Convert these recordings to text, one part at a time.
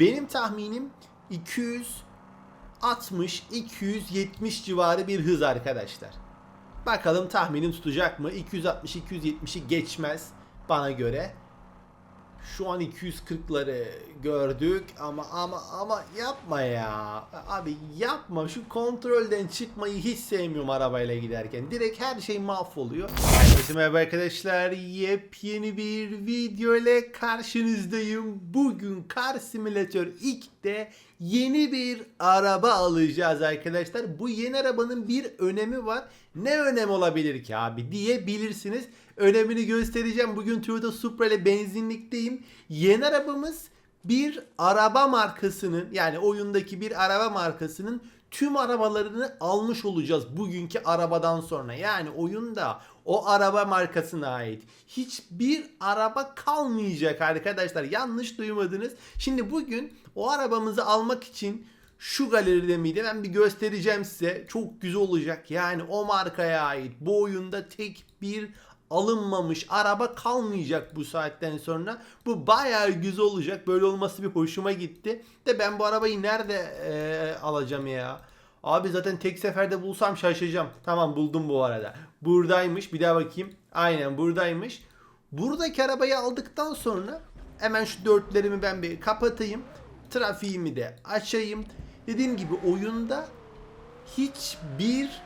Benim tahminim 260-270 civarı bir hız arkadaşlar. Bakalım tahminim tutacak mı? 260-270'i geçmez bana göre. Şu an 240'ları gördük ama ama ama yapma ya. Abi yapma. Şu kontrolden çıkmayı hiç sevmiyorum arabayla giderken. Direkt her şey mahvoluyor. Herkese merhaba arkadaşlar. Yepyeni bir video ile karşınızdayım. Bugün Car Simulator 2'de yeni bir araba alacağız arkadaşlar. Bu yeni arabanın bir önemi var. Ne önem olabilir ki abi diyebilirsiniz. Önemini göstereceğim. Bugün Toyota Supra ile benzinlikteyim. Yeni arabamız bir araba markasının yani oyundaki bir araba markasının tüm arabalarını almış olacağız bugünkü arabadan sonra. Yani oyunda o araba markasına ait hiçbir araba kalmayacak arkadaşlar. Yanlış duymadınız. Şimdi bugün o arabamızı almak için şu galeride miydi ben bir göstereceğim size. Çok güzel olacak. Yani o markaya ait bu oyunda tek bir alınmamış araba kalmayacak bu saatten sonra. Bu bayağı güzel olacak. Böyle olması bir hoşuma gitti. De ben bu arabayı nerede eee, alacağım ya? Abi zaten tek seferde bulsam şaşacağım. Tamam buldum bu arada. Buradaymış. Bir daha bakayım. Aynen buradaymış. Buradaki arabayı aldıktan sonra hemen şu dörtlerimi ben bir kapatayım. Trafiğimi de açayım. Dediğim gibi oyunda hiçbir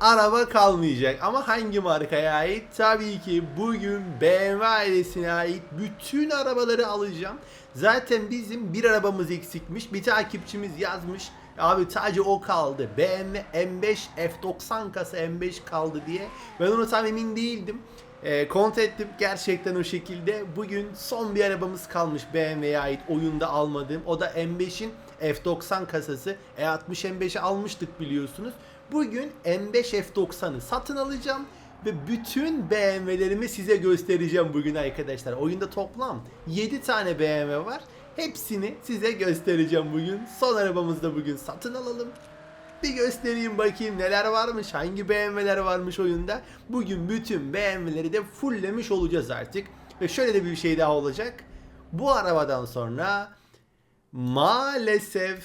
araba kalmayacak. Ama hangi markaya ait? Tabii ki bugün BMW ailesine ait bütün arabaları alacağım. Zaten bizim bir arabamız eksikmiş. Bir takipçimiz yazmış. Abi sadece o kaldı. BMW M5 F90 kasa M5 kaldı diye. Ben ona tam emin değildim. E, kontrol ettim gerçekten o şekilde. Bugün son bir arabamız kalmış BMW'ye ait oyunda almadığım. O da M5'in F90 kasası. E60 M5'i almıştık biliyorsunuz. Bugün M5 F90'ı satın alacağım ve bütün BMW'lerimi size göstereceğim bugün arkadaşlar. Oyunda toplam 7 tane BMW var. Hepsini size göstereceğim bugün. Son arabamızı da bugün satın alalım. Bir göstereyim bakayım neler varmış, hangi BMW'ler varmış oyunda. Bugün bütün BMW'leri de fulllemiş olacağız artık. Ve şöyle de bir şey daha olacak. Bu arabadan sonra maalesef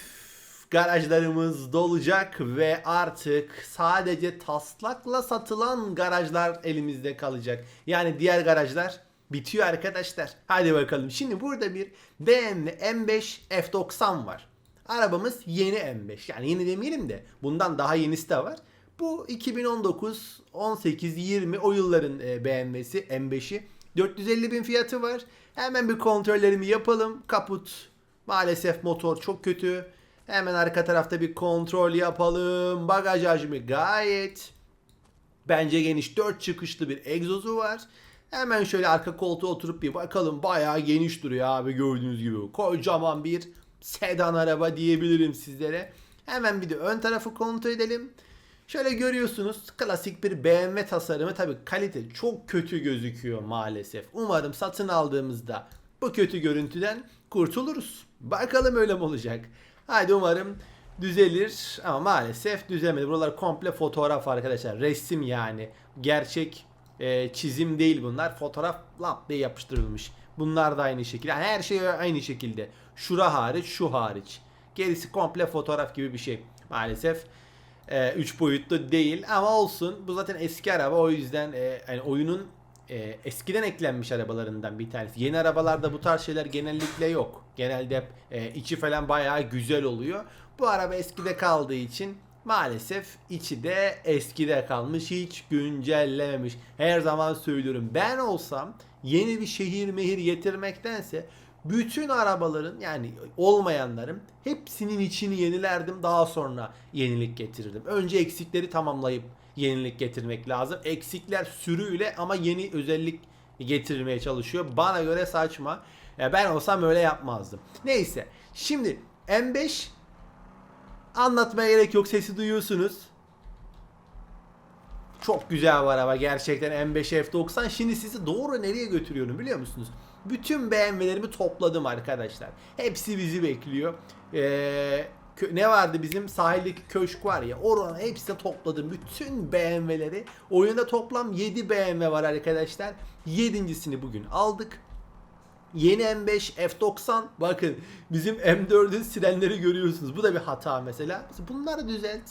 garajlarımız dolacak ve artık sadece taslakla satılan garajlar elimizde kalacak. Yani diğer garajlar bitiyor arkadaşlar. Hadi bakalım. Şimdi burada bir BMW M5 F90 var. Arabamız yeni M5. Yani yeni demeyelim de bundan daha yenisi de var. Bu 2019, 18, 20 o yılların BMW'si M5'i. 450 bin fiyatı var. Hemen bir kontrollerimi yapalım. Kaput maalesef motor çok kötü. Hemen arka tarafta bir kontrol yapalım. Bagaj hacmi gayet bence geniş 4 çıkışlı bir egzozu var. Hemen şöyle arka koltuğa oturup bir bakalım. Bayağı geniş duruyor abi gördüğünüz gibi. Kocaman bir sedan araba diyebilirim sizlere. Hemen bir de ön tarafı kontrol edelim. Şöyle görüyorsunuz klasik bir BMW tasarımı tabi kalite çok kötü gözüküyor maalesef. Umarım satın aldığımızda bu kötü görüntüden kurtuluruz. Bakalım öyle mi olacak? Haydi umarım düzelir ama maalesef düzelmedi. Buralar komple fotoğraf arkadaşlar. Resim yani. Gerçek e, çizim değil bunlar. Fotoğraf lap diye yapıştırılmış. Bunlar da aynı şekilde. Yani her şey aynı şekilde. Şura hariç, şu hariç. Gerisi komple fotoğraf gibi bir şey. Maalesef 3 boyutlu değil ama olsun. Bu zaten eski araba o yüzden e, yani oyunun e, eskiden eklenmiş arabalarından bir tanesi. Yeni arabalarda bu tarz şeyler genellikle yok. Genelde hep e, içi falan bayağı güzel oluyor. Bu araba eskide kaldığı için maalesef içi de eskide kalmış. Hiç güncellememiş. Her zaman söylüyorum ben olsam yeni bir şehir mehir getirmektense bütün arabaların yani olmayanların hepsinin içini yenilerdim daha sonra yenilik getirirdim. Önce eksikleri tamamlayıp yenilik getirmek lazım. Eksikler sürüyle ama yeni özellik getirmeye çalışıyor. Bana göre saçma. Ben olsam öyle yapmazdım. Neyse. Şimdi M5 anlatmaya gerek yok. Sesi duyuyorsunuz. Çok güzel bir araba gerçekten M5 F90. Şimdi sizi doğru nereye götürüyorum biliyor musunuz? Bütün BMW'lerimi topladım arkadaşlar. Hepsi bizi bekliyor. Ee, ne vardı bizim sahildeki köşk var ya oranın hepsini topladım. Bütün BMW'leri. Oyunda toplam 7 BMW var arkadaşlar. 7.sini bugün aldık. Yeni M5 F90 bakın bizim M4'ün sirenleri görüyorsunuz. Bu da bir hata mesela. Bunları düzelt.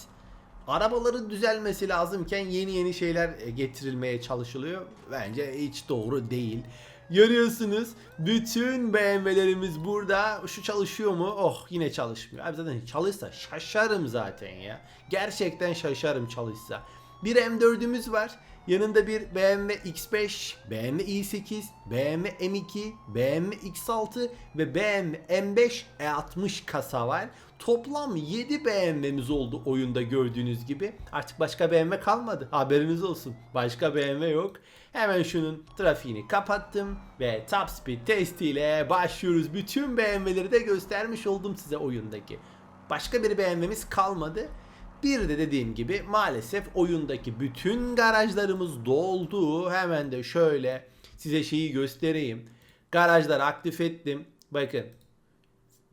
Arabaların düzelmesi lazımken yeni yeni şeyler e, getirilmeye çalışılıyor. Bence hiç doğru değil. Görüyorsunuz bütün BMW'lerimiz burada. Şu çalışıyor mu? Oh yine çalışmıyor. Abi zaten çalışsa şaşarım zaten ya. Gerçekten şaşarım çalışsa. Bir M4'ümüz var. Yanında bir BMW X5, BMW i8, BMW M2, BMW X6 ve BMW M5 E60 kasa var. Toplam 7 BMW'miz oldu oyunda gördüğünüz gibi. Artık başka BMW kalmadı. Haberiniz olsun. Başka BMW yok. Hemen şunun trafiğini kapattım ve top speed testiyle başlıyoruz. Bütün BMW'leri de göstermiş oldum size oyundaki. Başka bir BMW'miz kalmadı. Bir de dediğim gibi maalesef oyundaki bütün garajlarımız doldu. Hemen de şöyle size şeyi göstereyim. Garajları aktif ettim. Bakın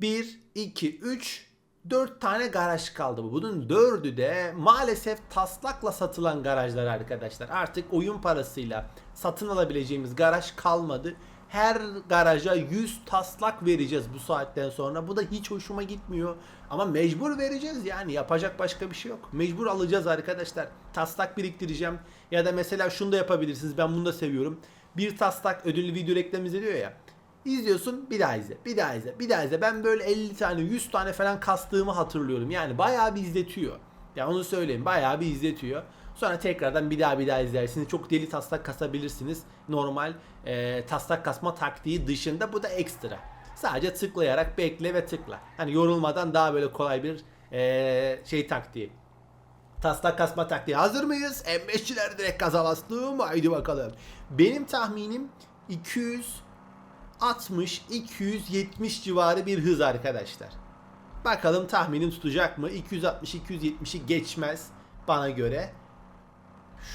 1, 2, 3, 4 tane garaj kaldı bu. Bunun 4'ü de maalesef taslakla satılan garajlar arkadaşlar. Artık oyun parasıyla satın alabileceğimiz garaj kalmadı. Her garaja 100 taslak vereceğiz bu saatten sonra. Bu da hiç hoşuma gitmiyor. Ama mecbur vereceğiz yani yapacak başka bir şey yok. Mecbur alacağız arkadaşlar. Taslak biriktireceğim. Ya da mesela şunu da yapabilirsiniz. Ben bunu da seviyorum. Bir taslak ödüllü video reklam izliyor ya. İzliyorsun bir daha izle, bir daha izle, bir daha izle. Ben böyle 50 tane, 100 tane falan kastığımı hatırlıyorum. Yani bayağı bir izletiyor. Ya onu söyleyeyim, bayağı bir izletiyor. Sonra tekrardan bir daha bir daha izlersiniz. Çok deli taslak kasabilirsiniz. Normal e, taslak kasma taktiği dışında bu da ekstra. Sadece tıklayarak bekle ve tıkla. Hani yorulmadan daha böyle kolay bir e, şey taktiği. Taslak kasma taktiği. Hazır mıyız? M5'çiler direkt gaza bastım. Haydi bakalım. Benim tahminim 260-270 civarı bir hız arkadaşlar. Bakalım tahminim tutacak mı? 260-270'i geçmez bana göre.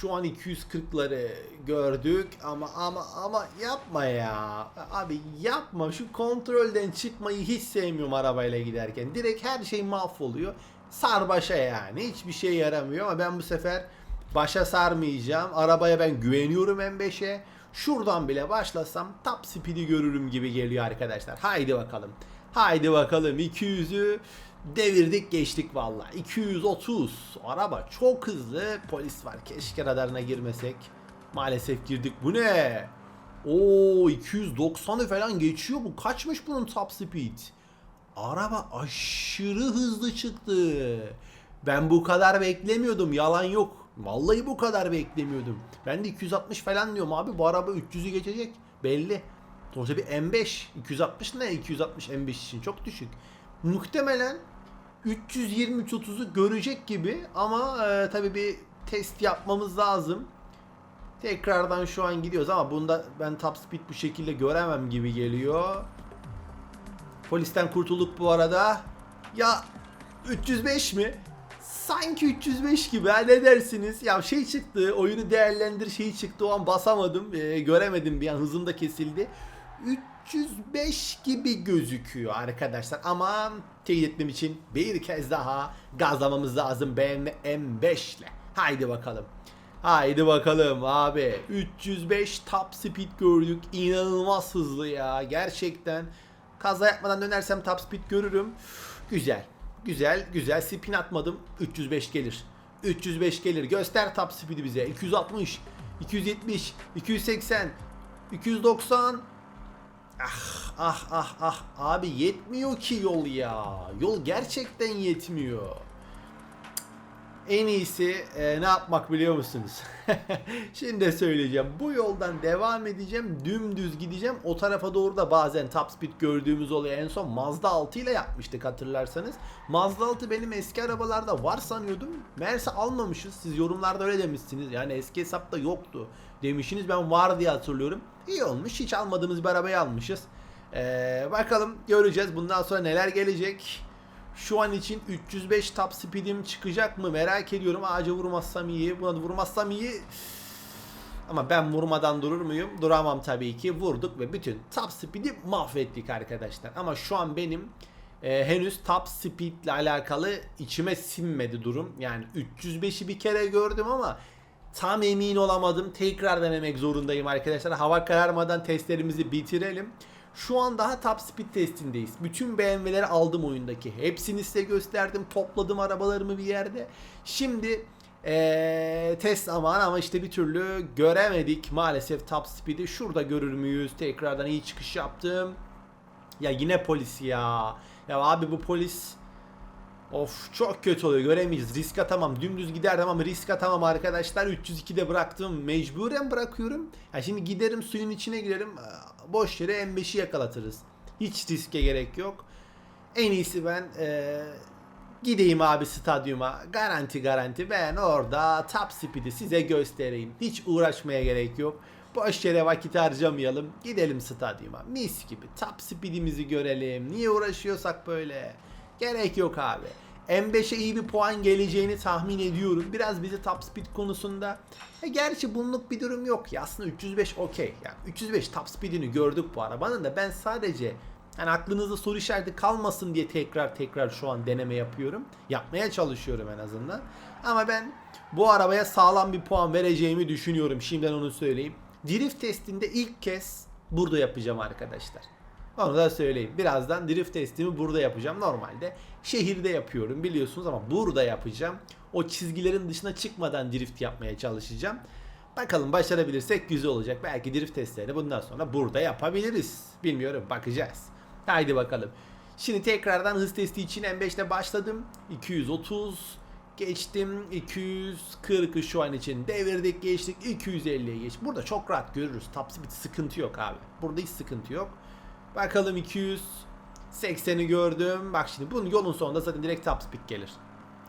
Şu an 240'ları gördük ama ama ama yapma ya. Abi yapma şu kontrolden çıkmayı hiç sevmiyorum arabayla giderken. Direkt her şey mahvoluyor. Sar başa yani. Hiçbir şey yaramıyor ama ben bu sefer başa sarmayacağım. Arabaya ben güveniyorum M5'e. Şuradan bile başlasam top speed'i görürüm gibi geliyor arkadaşlar. Haydi bakalım. Haydi bakalım 200'ü devirdik geçtik valla. 230 araba çok hızlı. Polis var. Keşke radarına girmesek. Maalesef girdik. Bu ne? Oo 290'ı falan geçiyor bu. Kaçmış bunun top speed? Araba aşırı hızlı çıktı. Ben bu kadar beklemiyordum. Yalan yok. Vallahi bu kadar beklemiyordum. Ben de 260 falan diyorum abi. Bu araba 300'ü geçecek. Belli. Sonuçta bir M5. 260 ne? 260 M5 için çok düşük. Muhtemelen 320-330'u görecek gibi ama e, tabii bir test yapmamız lazım. Tekrardan şu an gidiyoruz ama bunda ben top speed bu şekilde göremem gibi geliyor. Polisten kurtulduk bu arada. Ya 305 mi? Sanki 305 gibi ha ne dersiniz? Ya şey çıktı oyunu değerlendir şeyi çıktı o an basamadım e, göremedim bir an hızım da kesildi. 305 gibi gözüküyor arkadaşlar ama teyit etmem için bir kez daha gazlamamız lazım BMW M5 ile. Haydi bakalım. Haydi bakalım abi. 305 top speed gördük. İnanılmaz hızlı ya. Gerçekten. Kaza yapmadan dönersem top speed görürüm. Güzel. Güzel. Güzel. Spin atmadım. 305 gelir. 305 gelir. Göster top speed'i bize. 260, 270, 280, 290. Ah ah ah ah abi yetmiyor ki yol ya. Yol gerçekten yetmiyor. En iyisi e, ne yapmak biliyor musunuz? Şimdi de söyleyeceğim. Bu yoldan devam edeceğim. Dümdüz gideceğim. O tarafa doğru da bazen top speed gördüğümüz oluyor. En son Mazda 6 ile yapmıştık hatırlarsanız. Mazda 6 benim eski arabalarda var sanıyordum. Meğerse almamışız. Siz yorumlarda öyle demişsiniz. Yani eski hesapta yoktu demişsiniz. Ben var diye hatırlıyorum. İyi olmuş. Hiç almadığımız bir arabayı almışız. Ee, bakalım göreceğiz. Bundan sonra neler gelecek. Şu an için 305 top speed'im çıkacak mı merak ediyorum. Ağaca vurmazsam iyi. Buna da vurmazsam iyi. Ama ben vurmadan durur muyum? Duramam tabii ki. Vurduk ve bütün top speed'i mahvettik arkadaşlar. Ama şu an benim e, henüz top speed ile alakalı içime sinmedi durum. Yani 305'i bir kere gördüm ama tam emin olamadım. Tekrar denemek zorundayım arkadaşlar. Hava kararmadan testlerimizi bitirelim. Şu an daha top speed testindeyiz. Bütün BMW'leri aldım oyundaki. Hepsini size gösterdim. Topladım arabalarımı bir yerde. Şimdi ee, test zamanı ama işte bir türlü göremedik maalesef top speed'i. Şurada görür müyüz? Tekrardan iyi çıkış yaptım. Ya yine polis ya. Ya abi bu polis Of çok kötü oluyor göremeyiz. Risk atamam. Dümdüz giderdim ama risk atamam arkadaşlar. 302'de bıraktım. Mecburen bırakıyorum. Ya şimdi giderim suyun içine girerim. Boş yere M5'i yakalatırız. Hiç riske gerek yok. En iyisi ben eee, gideyim abi stadyuma. Garanti garanti ben orada top speed'i size göstereyim. Hiç uğraşmaya gerek yok. Boş yere vakit harcamayalım. Gidelim stadyuma. Mis gibi top speed'imizi görelim. Niye uğraşıyorsak böyle? Gerek yok abi. M5'e iyi bir puan geleceğini tahmin ediyorum. Biraz bizi top speed konusunda. E gerçi bunluk bir durum yok ya. Aslında 305 okey. Yani 305 top speed'ini gördük bu arabanın da ben sadece yani aklınızda soru işareti kalmasın diye tekrar tekrar şu an deneme yapıyorum. Yapmaya çalışıyorum en azından. Ama ben bu arabaya sağlam bir puan vereceğimi düşünüyorum. Şimdiden onu söyleyeyim. Drift testinde ilk kez burada yapacağım arkadaşlar. Onu da söyleyeyim. Birazdan drift testimi burada yapacağım. Normalde şehirde yapıyorum biliyorsunuz ama burada yapacağım. O çizgilerin dışına çıkmadan drift yapmaya çalışacağım. Bakalım başarabilirsek güzel olacak. Belki drift testlerini bundan sonra burada yapabiliriz. Bilmiyorum bakacağız. Haydi bakalım. Şimdi tekrardan hız testi için M5 ile başladım. 230 geçtim. 240'ı şu an için devirdik geçtik. 250'ye geç. Burada çok rahat görürüz. Top speed sıkıntı yok abi. Burada hiç sıkıntı yok. Bakalım 280'i gördüm. Bak şimdi bunun yolun sonunda zaten direkt top speed gelir.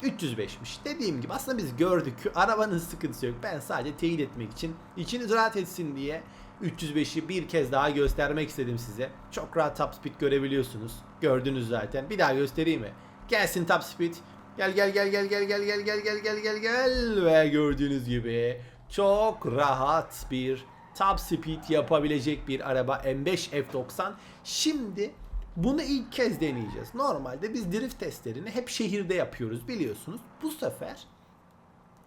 305'miş. Dediğim gibi aslında biz gördük. Arabanın sıkıntısı yok. Ben sadece teyit etmek için içiniz rahat etsin diye 305'i bir kez daha göstermek istedim size. Çok rahat top speed görebiliyorsunuz. Gördünüz zaten. Bir daha göstereyim mi? Gelsin top speed. Gel gel gel gel gel gel gel gel gel gel gel gel ve gördüğünüz gibi çok rahat bir top speed yapabilecek bir araba M5 F90. Şimdi bunu ilk kez deneyeceğiz. Normalde biz drift testlerini hep şehirde yapıyoruz biliyorsunuz. Bu sefer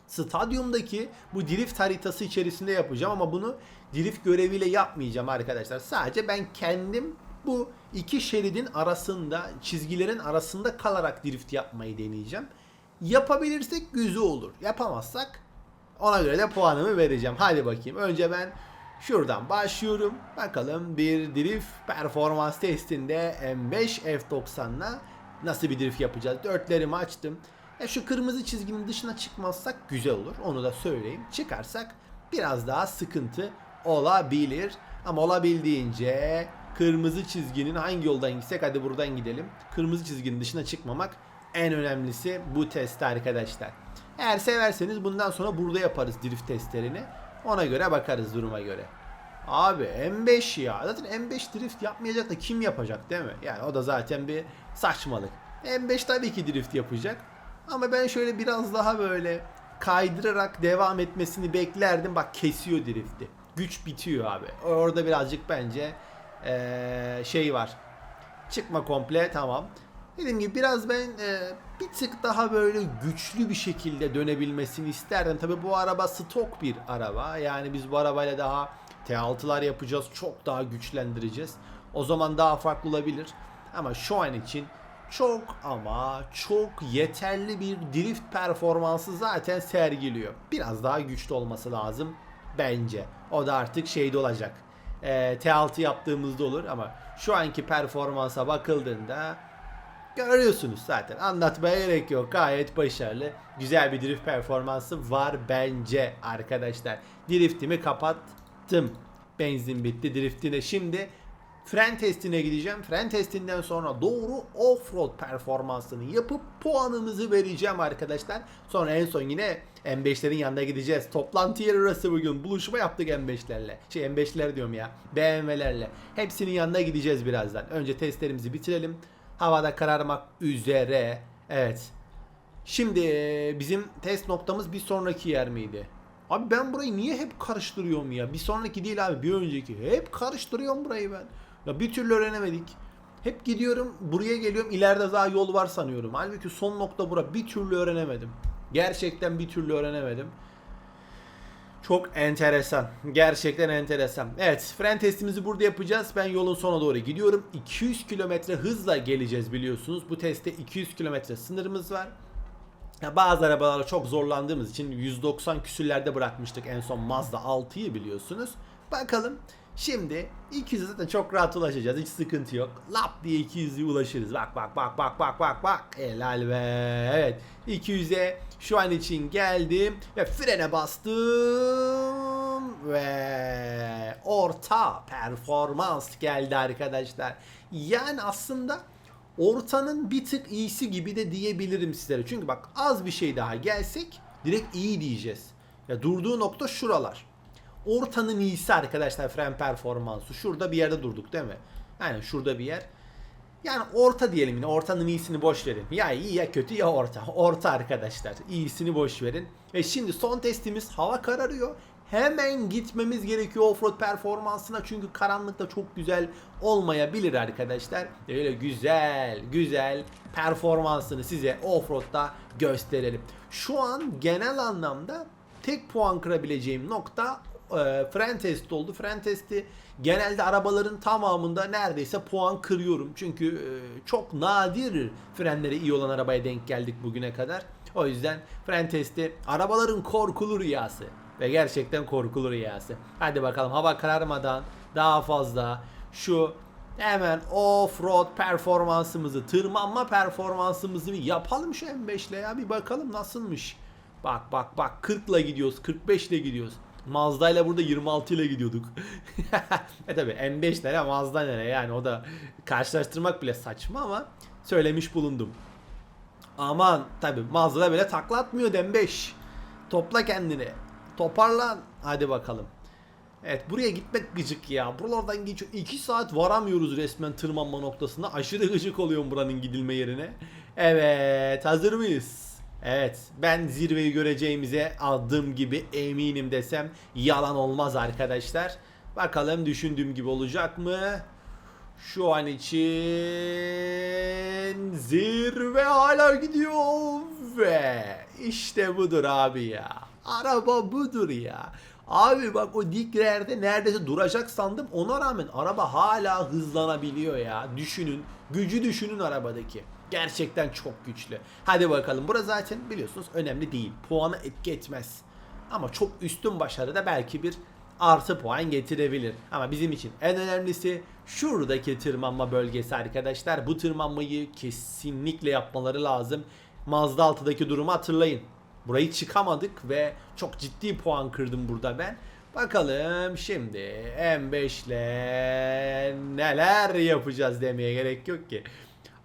stadyumdaki bu drift haritası içerisinde yapacağım ama bunu drift göreviyle yapmayacağım arkadaşlar. Sadece ben kendim bu iki şeridin arasında, çizgilerin arasında kalarak drift yapmayı deneyeceğim. Yapabilirsek güzel olur. Yapamazsak ona göre de puanımı vereceğim. Hadi bakayım. Önce ben şuradan başlıyorum. Bakalım bir drift performans testinde M5 F90'la nasıl bir drift yapacağız. Dörtlerimi açtım. E şu kırmızı çizginin dışına çıkmazsak güzel olur. Onu da söyleyeyim. Çıkarsak biraz daha sıkıntı olabilir. Ama olabildiğince kırmızı çizginin hangi yoldan gitsek hadi buradan gidelim. Kırmızı çizginin dışına çıkmamak en önemlisi bu test arkadaşlar. Eğer severseniz bundan sonra burada yaparız drift testlerini. Ona göre bakarız duruma göre. Abi M5 ya. Zaten M5 drift yapmayacak da kim yapacak değil mi? Yani o da zaten bir saçmalık. M5 tabii ki drift yapacak. Ama ben şöyle biraz daha böyle kaydırarak devam etmesini beklerdim. Bak kesiyor drifti. Güç bitiyor abi. Orada birazcık bence ee, şey var. Çıkma komple tamam. Dediğim gibi biraz ben e, bir tık daha böyle güçlü bir şekilde dönebilmesini isterdim. Tabi bu araba stok bir araba. Yani biz bu arabayla daha T6'lar yapacağız. Çok daha güçlendireceğiz. O zaman daha farklı olabilir. Ama şu an için çok ama çok yeterli bir drift performansı zaten sergiliyor. Biraz daha güçlü olması lazım bence. O da artık şeyde olacak. E, T6 yaptığımızda olur ama şu anki performansa bakıldığında görüyorsunuz zaten. Anlatmaya gerek yok. Gayet başarılı. Güzel bir drift performansı var bence arkadaşlar. Driftimi kapattım. Benzin bitti driftine. Şimdi fren testine gideceğim. Fren testinden sonra doğru off-road performansını yapıp puanımızı vereceğim arkadaşlar. Sonra en son yine M5'lerin yanına gideceğiz. Toplantı yeri orası bugün. Buluşma yaptık M5'lerle. Şey M5'ler diyorum ya. BMW'lerle. Hepsinin yanına gideceğiz birazdan. Önce testlerimizi bitirelim. Havada kararmak üzere. Evet. Şimdi bizim test noktamız bir sonraki yer miydi? Abi ben burayı niye hep karıştırıyorum ya? Bir sonraki değil abi bir önceki. Hep karıştırıyorum burayı ben. Ya bir türlü öğrenemedik. Hep gidiyorum buraya geliyorum ileride daha yol var sanıyorum. Halbuki son nokta bura bir türlü öğrenemedim. Gerçekten bir türlü öğrenemedim. Çok enteresan. Gerçekten enteresan. Evet, fren testimizi burada yapacağız. Ben yolun sona doğru gidiyorum. 200 kilometre hızla geleceğiz biliyorsunuz. Bu testte 200 kilometre sınırımız var. Ya bazı arabalarla çok zorlandığımız için 190 küsürlerde bırakmıştık en son Mazda 6'yı biliyorsunuz. Bakalım şimdi 200'e zaten çok rahat ulaşacağız. Hiç sıkıntı yok. Lap diye 200'e ulaşırız. Bak bak bak bak bak bak bak. Helal be. Evet 200'e şu an için geldim ve frene bastım ve orta performans geldi arkadaşlar. Yani aslında ortanın bir tık iyisi gibi de diyebilirim sizlere. Çünkü bak az bir şey daha gelsek direkt iyi diyeceğiz. Ya durduğu nokta şuralar. Ortanın iyisi arkadaşlar fren performansı. Şurada bir yerde durduk değil mi? Yani şurada bir yer. Yani orta diyelim yine. Ortanın iyisini boş verin. Ya iyi ya kötü ya orta. Orta arkadaşlar. İyisini boş verin. Ve şimdi son testimiz hava kararıyor. Hemen gitmemiz gerekiyor offroad performansına çünkü karanlıkta çok güzel olmayabilir arkadaşlar. Öyle güzel güzel performansını size offroad'da gösterelim. Şu an genel anlamda tek puan kırabileceğim nokta e, fren testi oldu. Fren testi genelde arabaların tamamında neredeyse puan kırıyorum. Çünkü e, çok nadir frenleri iyi olan arabaya denk geldik bugüne kadar. O yüzden fren testi arabaların korkulu rüyası. Ve gerçekten korkulu rüyası. Hadi bakalım hava kararmadan daha fazla şu hemen off-road performansımızı, tırmanma performansımızı bir yapalım şu M5 ile ya bir bakalım nasılmış. Bak bak bak 40 ile gidiyoruz, 45 ile gidiyoruz. Mazda ile burada 26 ile gidiyorduk. e tabi M5 nere Mazda nere yani o da karşılaştırmak bile saçma ama söylemiş bulundum. Aman tabi Mazda'da böyle taklatmıyor M5. Topla kendini. Toparlan. Hadi bakalım. Evet buraya gitmek gıcık ya. Buralardan geçiyor. 2 saat varamıyoruz resmen tırmanma noktasına. Aşırı gıcık oluyorum buranın gidilme yerine. Evet hazır mıyız? Evet ben zirveyi göreceğimize adım gibi eminim desem yalan olmaz arkadaşlar. Bakalım düşündüğüm gibi olacak mı? Şu an için zirve hala gidiyor ve işte budur abi ya. Araba budur ya. Abi bak o diklerde neredeyse duracak sandım. Ona rağmen araba hala hızlanabiliyor ya. Düşünün. Gücü düşünün arabadaki. Gerçekten çok güçlü. Hadi bakalım. Burası zaten biliyorsunuz önemli değil. Puanı etki etmez. Ama çok üstün başarıda belki bir artı puan getirebilir. Ama bizim için en önemlisi şuradaki tırmanma bölgesi arkadaşlar. Bu tırmanmayı kesinlikle yapmaları lazım. Mazda 6'daki durumu hatırlayın. Burayı çıkamadık ve çok ciddi puan kırdım burada ben. Bakalım şimdi M5 ile neler yapacağız demeye gerek yok ki.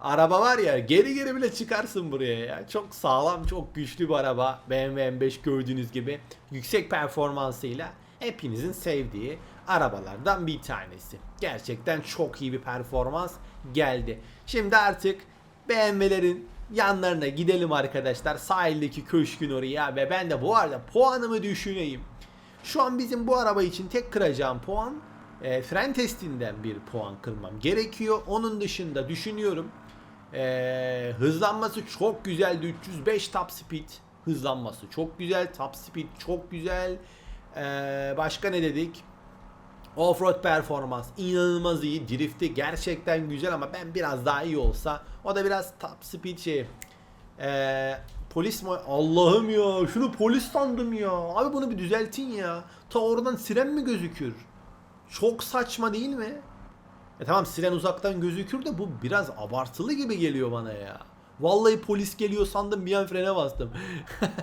Araba var ya geri geri bile çıkarsın buraya ya. Çok sağlam, çok güçlü bir araba. BMW M5 gördüğünüz gibi yüksek performansıyla hepinizin sevdiği arabalardan bir tanesi. Gerçekten çok iyi bir performans geldi. Şimdi artık BMW'lerin yanlarına gidelim arkadaşlar. Sahildeki köşkün oraya ve ben de bu arada puanımı düşüneyim. Şu an bizim bu araba için tek kıracağım puan e, fren testinden bir puan kırmam gerekiyor. Onun dışında düşünüyorum e, hızlanması çok güzeldi. 305 top speed hızlanması çok güzel. Top speed çok güzel. E, başka ne dedik? Offroad performans inanılmaz iyi. Drift'i gerçekten güzel ama ben biraz daha iyi olsa. O da biraz top speed şey. Ee, polis mi? Allah'ım ya şunu polis sandım ya. Abi bunu bir düzeltin ya. Ta oradan siren mi gözükür? Çok saçma değil mi? E tamam siren uzaktan gözükür de bu biraz abartılı gibi geliyor bana ya. Vallahi polis geliyor sandım bir an frene bastım.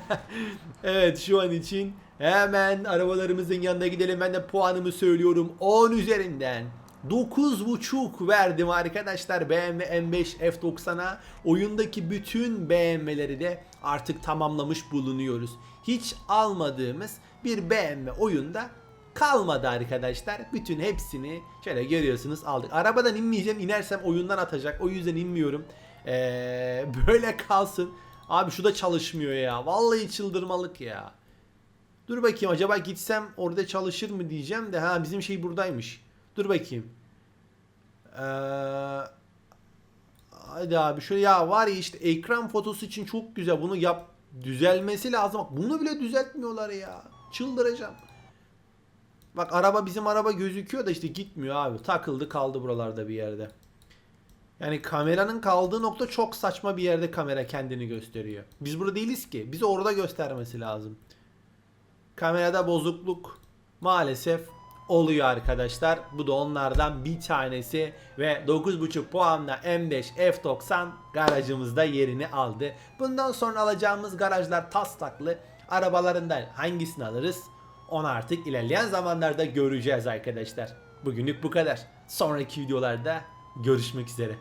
evet şu an için hemen arabalarımızın yanına gidelim. Ben de puanımı söylüyorum 10 üzerinden. 9.5 verdim arkadaşlar BMW M5 F90'a. Oyundaki bütün BMW'leri de artık tamamlamış bulunuyoruz. Hiç almadığımız bir BMW oyunda kalmadı arkadaşlar. Bütün hepsini şöyle görüyorsunuz aldık. Arabadan inmeyeceğim. İnersem oyundan atacak. O yüzden inmiyorum. Ee, böyle kalsın. Abi şu da çalışmıyor ya. Vallahi çıldırmalık ya. Dur bakayım acaba gitsem orada çalışır mı diyeceğim de ha bizim şey buradaymış. Dur bakayım. Ee, hadi abi şöyle ya var ya işte ekran fotosu için çok güzel bunu yap düzelmesi lazım. Bunu bile düzeltmiyorlar ya. Çıldıracağım. Bak araba bizim araba gözüküyor da işte gitmiyor abi. Takıldı kaldı buralarda bir yerde. Yani kameranın kaldığı nokta çok saçma bir yerde kamera kendini gösteriyor. Biz burada değiliz ki. Bizi orada göstermesi lazım. Kamerada bozukluk maalesef oluyor arkadaşlar. Bu da onlardan bir tanesi ve 9.5 puanla M5 F90 garajımızda yerini aldı. Bundan sonra alacağımız garajlar taslaklı. Arabalarından hangisini alırız? Onu artık ilerleyen zamanlarda göreceğiz arkadaşlar. Bugünlük bu kadar. Sonraki videolarda görüşmek üzere.